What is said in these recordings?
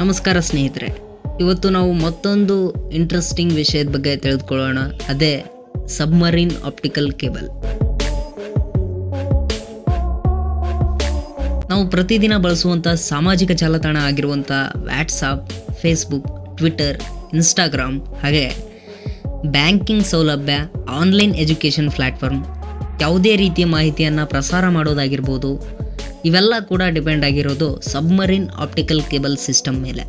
ನಮಸ್ಕಾರ ಸ್ನೇಹಿತರೆ. ಇವತ್ತು ನಾವು ಮತ್ತೊಂದು ಇಂಟ್ರೆಸ್ಟಿಂಗ್ ವಿಷಯದ ಬಗ್ಗೆ ತಿಳಿದುಕೊಳ್ಳೋಣ. ಅದೇ ಸಬ್ಮರೀನ್ ಆಪ್ಟಿಕಲ್ ಕೇಬಲ್ ನಾವು ಪ್ರತಿದಿನ ಬಳಸುವಂಥ ಸಾಮಾಜಿಕ ಜಾಲತಾಣ ಆಗಿರುವಂಥ ವ್ಯಾಟ್ಸಾಪ್ ಫೇಸ್ಬುಕ್ ಟ್ವಿಟರ್ ಇನ್ಸ್ಟಾಗ್ರಾಮ್ ಹಾಗೆ ಬ್ಯಾಂಕಿಂಗ್ ಸೌಲಭ್ಯ ಆನ್ಲೈನ್ ಎಜುಕೇಷನ್ ಪ್ಲ್ಯಾಟ್ಫಾರ್ಮ್ ಯಾವುದೇ ರೀತಿಯ ಮಾಹಿತಿಯನ್ನು ಪ್ರಸಾರ ಮಾಡೋದಾಗಿರ್ಬೋದು ಇವೆಲ್ಲ ಕೂಡ ಡಿಪೆಂಡ್ ಆಗಿರೋದು ಸಬ್ಮರೀನ್ ಆಪ್ಟಿಕಲ್ ಕೇಬಲ್ ಸಿಸ್ಟಮ್ ಮೇಲೆ.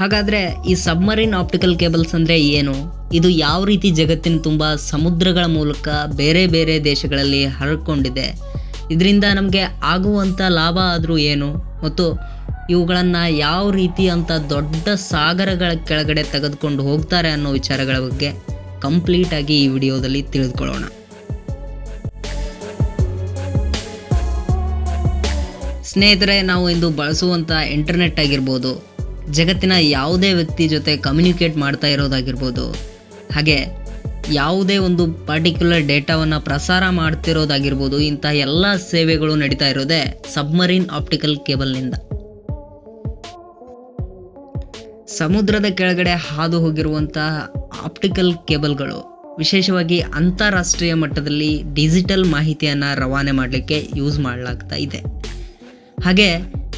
ಹಾಗಾದರೆ ಈ ಸಬ್ಮರೀನ್ ಆಪ್ಟಿಕಲ್ ಕೇಬಲ್ಸ್ ಅಂದರೆ ಏನು? ಇದು ಯಾವ ರೀತಿ ಜಗತ್ತಿನ ತುಂಬ ಸಮುದ್ರಗಳ ಮೂಲಕ ಬೇರೆ ಬೇರೆ ದೇಶಗಳಲ್ಲಿ ಹರಡ್ಕೊಂಡಿದೆ? ಇದರಿಂದ ನಮಗೆ ಆಗುವಂಥ ಲಾಭ ಆದರೂ ಏನು? ಮತ್ತು ಇವುಗಳನ್ನು ಯಾವ ರೀತಿ ಅಂತ ದೊಡ್ಡ ಸಾಗರಗಳ ಕೆಳಗಡೆ ತೆಗೆದುಕೊಂಡು ಹೋಗ್ತಾರೆ ಅನ್ನೋ ವಿಚಾರಗಳ ಬಗ್ಗೆ ಕಂಪ್ಲೀಟಾಗಿ ಈ ವಿಡಿಯೋದಲ್ಲಿ ತಿಳಿದುಕೊಳ್ಳೋಣ. ಸ್ನೇಹಿತರೆ, ನಾವು ಇಂದು ಬಳಸುವಂಥ ಇಂಟರ್ನೆಟ್ ಆಗಿರ್ಬೋದು, ಜಗತ್ತಿನ ಯಾವುದೇ ವ್ಯಕ್ತಿ ಜೊತೆ ಕಮ್ಯುನಿಕೇಟ್ ಮಾಡ್ತಾ ಇರೋದಾಗಿರ್ಬೋದು, ಹಾಗೆ ಯಾವುದೇ ಒಂದು ಪರ್ಟಿಕ್ಯುಲರ್ ಡೇಟಾವನ್ನು ಪ್ರಸಾರ ಮಾಡ್ತಿರೋದಾಗಿರ್ಬೋದು, ಇಂಥ ಎಲ್ಲ ಸೇವೆಗಳು ನಡೀತಾ ಇರೋದೇ ಸಬ್ಮರೀನ್ ಆಪ್ಟಿಕಲ್ ಕೇಬಲ್ನಿಂದ ಸಮುದ್ರದ ಕೆಳಗಡೆ ಹಾದು ಹೋಗಿರುವಂಥ ಆಪ್ಟಿಕಲ್ ಕೇಬಲ್ಗಳು ವಿಶೇಷವಾಗಿ ಅಂತಾರಾಷ್ಟ್ರೀಯ ಮಟ್ಟದಲ್ಲಿ ಡಿಜಿಟಲ್ ಮಾಹಿತಿಯನ್ನು ರವಾನೆ ಮಾಡಲಿಕ್ಕೆ ಯೂಸ್ ಮಾಡಲಾಗ್ತಾ ಇದೆ. ಹಾಗೆ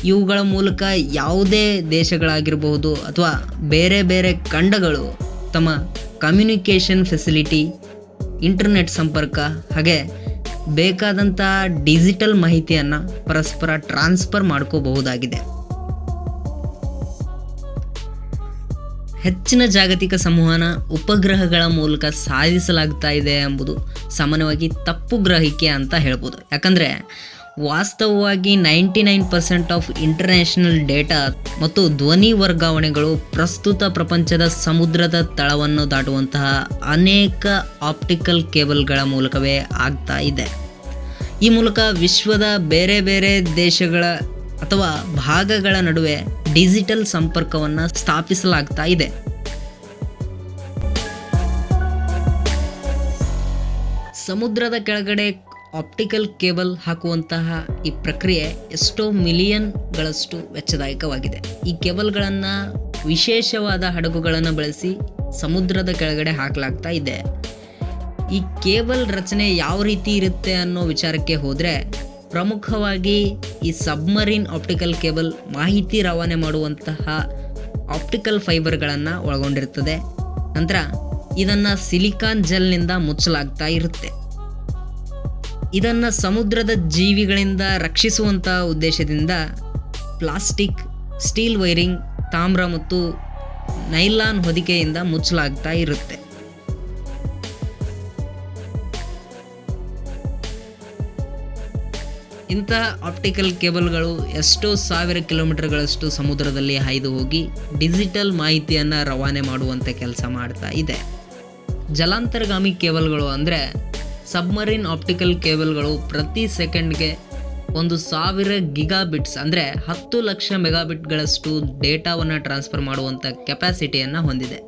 ಇವುಗಳ ಮೂಲಕ ಯಾವುದೇ ದೇಶಗಳಾಗಿರಬಹುದು ಅಥವಾ ಬೇರೆ ಬೇರೆ ಖಂಡಗಳು ತಮ್ಮ ಕಮ್ಯುನಿಕೇಷನ್ ಫೆಸಿಲಿಟಿ ಇಂಟರ್ನೆಟ್ ಸಂಪರ್ಕ, ಹಾಗೆ ಬೇಕಾದಂಥ ಡಿಜಿಟಲ್ ಮಾಹಿತಿಯನ್ನು ಪರಸ್ಪರ ಟ್ರಾನ್ಸ್ಫರ್ ಮಾಡ್ಕೋಬಹುದಾಗಿದೆ. ಹೆಚ್ಚಿನ ಜಾಗತಿಕ ಸಂವಹನ ಉಪಗ್ರಹಗಳ ಮೂಲಕ ಸಾಧಿಸಲಾಗ್ತಾ ಇದೆ ಎಂಬುದು ಸಾಮಾನ್ಯವಾಗಿ ತಪ್ಪು ಗ್ರಹಿಕೆ ಅಂತ ಹೇಳ್ಬೋದು. ಯಾಕಂದರೆ ವಾಸ್ತವವಾಗಿ ninety nine percent of international data ಮತ್ತು ಧ್ವನಿ ವರ್ಗಾವಣೆಗಳು ಪ್ರಸ್ತುತ ಪ್ರಪಂಚದ ಸಮುದ್ರದ ತಳವನ್ನು ದಾಟುವಂತಹ ಅನೇಕ ಆಪ್ಟಿಕಲ್ ಕೇಬಲ್ಗಳ ಮೂಲಕವೇ ಆಗ್ತಾ ಇದೆ. ಈ ಮೂಲಕ ವಿಶ್ವದ ಬೇರೆ ಬೇರೆ ದೇಶಗಳ ಅಥವಾ ಭಾಗಗಳ ನಡುವೆ ಡಿಜಿಟಲ್ ಸಂಪರ್ಕವನ್ನು ಸ್ಥಾಪಿಸಲಾಗ್ತಾ ಇದೆ. ಸಮುದ್ರದ ಕೆಳಗಡೆ ಆಪ್ಟಿಕಲ್ ಕೇಬಲ್ ಹಾಕುವಂತಹ ಈ ಪ್ರಕ್ರಿಯೆ ಎಷ್ಟೋ ಮಿಲಿಯನ್ಗಳಷ್ಟು ವೆಚ್ಚದಾಯಕವಾಗಿದೆ. ಈ ಕೇಬಲ್ಗಳನ್ನು ವಿಶೇಷವಾದ ಹಡಗುಗಳನ್ನು ಬಳಸಿ ಸಮುದ್ರದ ಕೆಳಗಡೆ ಹಾಕಲಾಗ್ತಾ ಇದೆ. ಈ ಕೇಬಲ್ ರಚನೆ ಯಾವ ರೀತಿ ಇರುತ್ತೆ ಅನ್ನೋ ವಿಚಾರಕ್ಕೆ ಹೋದರೆ ಪ್ರಮುಖವಾಗಿ ಈ ಸಬ್ಮರೀನ್ ಆಪ್ಟಿಕಲ್ ಕೇಬಲ್ ಮಾಹಿತಿ ರವಾನೆ ಮಾಡುವಂತಹ ಆಪ್ಟಿಕಲ್ ಫೈಬರ್ಗಳನ್ನು ಒಳಗೊಂಡಿರುತ್ತದೆ. ನಂತರ ಇದನ್ನು ಸಿಲಿಕಾನ್ ಜೆಲ್ನಿಂದ ಮುಚ್ಚಲಾಗ್ತಾ ಇರುತ್ತೆ. ಇದನ್ನು ಸಮುದ್ರದ ಜೀವಿಗಳಿಂದ ರಕ್ಷಿಸುವಂಥ ಉದ್ದೇಶದಿಂದ ಪ್ಲಾಸ್ಟಿಕ್, ಸ್ಟೀಲ್ ವೈರಿಂಗ್, ತಾಮ್ರ ಮತ್ತು ನೈಲಾನ್ ಹೊದಿಕೆಯಿಂದ ಮುಚ್ಚಲಾಗ್ತಾ ಇರುತ್ತೆ. ಇಂತಹ ಆಪ್ಟಿಕಲ್ ಕೇಬಲ್ಗಳು ಎಷ್ಟೋ ಸಾವಿರ ಕಿಲೋಮೀಟರ್ಗಳಷ್ಟು ಸಮುದ್ರದಲ್ಲಿ ಹಾಯ್ದು ಹೋಗಿ ಡಿಜಿಟಲ್ ಮಾಹಿತಿಯನ್ನು ರವಾನೆ ಮಾಡುವಂಥ ಕೆಲಸ ಮಾಡ್ತಾ ಇದೆ. ಜಲಾಂತರ್ಗಾಮಿ ಕೇಬಲ್ಗಳು ಅಂದರೆ ಸಬ್ಮರೀನ್ ಆಪ್ಟಿಕಲ್ ಕೇಬಲ್ಗಳು ಪ್ರತಿ ಸೆಕೆಂಡ್ಗೆ ಒಂದು ಸಾವಿರ ಗಿಗಾಬಿಟ್ಸ್ ಅಂದರೆ ಹತ್ತು ಲಕ್ಷ ಮೆಗಾಬಿಟ್ಗಳಷ್ಟು ಡೇಟಾವನ್ನು ಟ್ರಾನ್ಸ್ಫರ್ ಮಾಡುವಂಥ ಕೆಪಾಸಿಟಿಯನ್ನು ಹೊಂದಿದೆ.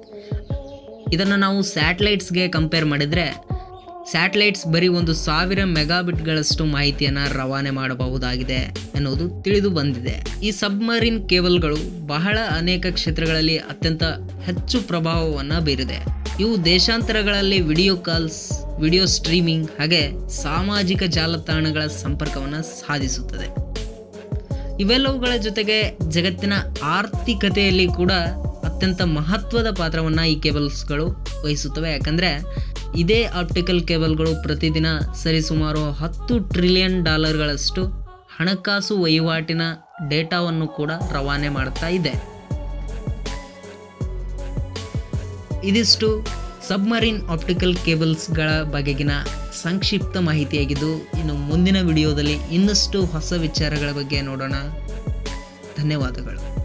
ಇದನ್ನು ನಾವು ಸ್ಯಾಟಲೈಟ್ಸ್ಗೆ ಕಂಪೇರ್ ಮಾಡಿದರೆ ಸ್ಯಾಟಲೈಟ್ಸ್ ಬರೀ ಒಂದು ಸಾವಿರ ಮೆಗಾಬಿಟ್ಗಳಷ್ಟು ಮಾಹಿತಿಯನ್ನು ರವಾನೆ ಮಾಡಬಹುದಾಗಿದೆ ಎನ್ನುವುದು ತಿಳಿದು ಬಂದಿದೆ. ಈ ಸಬ್ಮರೀನ್ ಕೇಬಲ್ಗಳು ಬಹಳ ಅನೇಕ ಕ್ಷೇತ್ರಗಳಲ್ಲಿ ಅತ್ಯಂತ ಹೆಚ್ಚು ಪ್ರಭಾವವನ್ನು ಬೀರಿದೆ. ಇವು ದೇಶಾಂತರಗಳಲ್ಲಿ ವಿಡಿಯೋ ಕಾಲ್ಸ್, ವಿಡಿಯೋ ಸ್ಟ್ರೀಮಿಂಗ್, ಹಾಗೆ ಸಾಮಾಜಿಕ ಜಾಲತಾಣಗಳ ಸಂಪರ್ಕವನ್ನು ಸಾಧಿಸುತ್ತದೆ. ಇವೆಲ್ಲವುಗಳ ಜೊತೆಗೆ ಜಗತ್ತಿನ ಆರ್ಥಿಕತೆಯಲ್ಲಿ ಕೂಡ ಅತ್ಯಂತ ಮಹತ್ವದ ಪಾತ್ರವನ್ನು ಈ ಕೇಬಲ್ಸ್ಗಳು ವಹಿಸುತ್ತವೆ. ಯಾಕಂದರೆ ಇದೇ ಆಪ್ಟಿಕಲ್ ಕೇಬಲ್ಗಳು ಪ್ರತಿದಿನ ಸರಿಸುಮಾರು ಹತ್ತು ಟ್ರಿಲಿಯನ್ ಡಾಲರ್ಗಳಷ್ಟು ಹಣಕಾಸು ವಹಿವಾಟಿನ ಡೇಟಾವನ್ನು ಕೂಡ ರವಾನೆ ಮಾಡ್ತಾ ಇದೆ. ಇದಿಷ್ಟು ಸಬ್ಮರೀನ್ ಆಪ್ಟಿಕಲ್ ಕೇಬಲ್ಸ್ಗಳ ಬಗೆಗಿನ ಸಂಕ್ಷಿಪ್ತ ಮಾಹಿತಿಯಾಗಿದ್ದು, ಇನ್ನು ಮುಂದಿನ ವಿಡಿಯೋದಲ್ಲಿ ಇನ್ನಷ್ಟು ಹೊಸ ವಿಚಾರಗಳ ಬಗ್ಗೆ ನೋಡೋಣ. ಧನ್ಯವಾದಗಳು.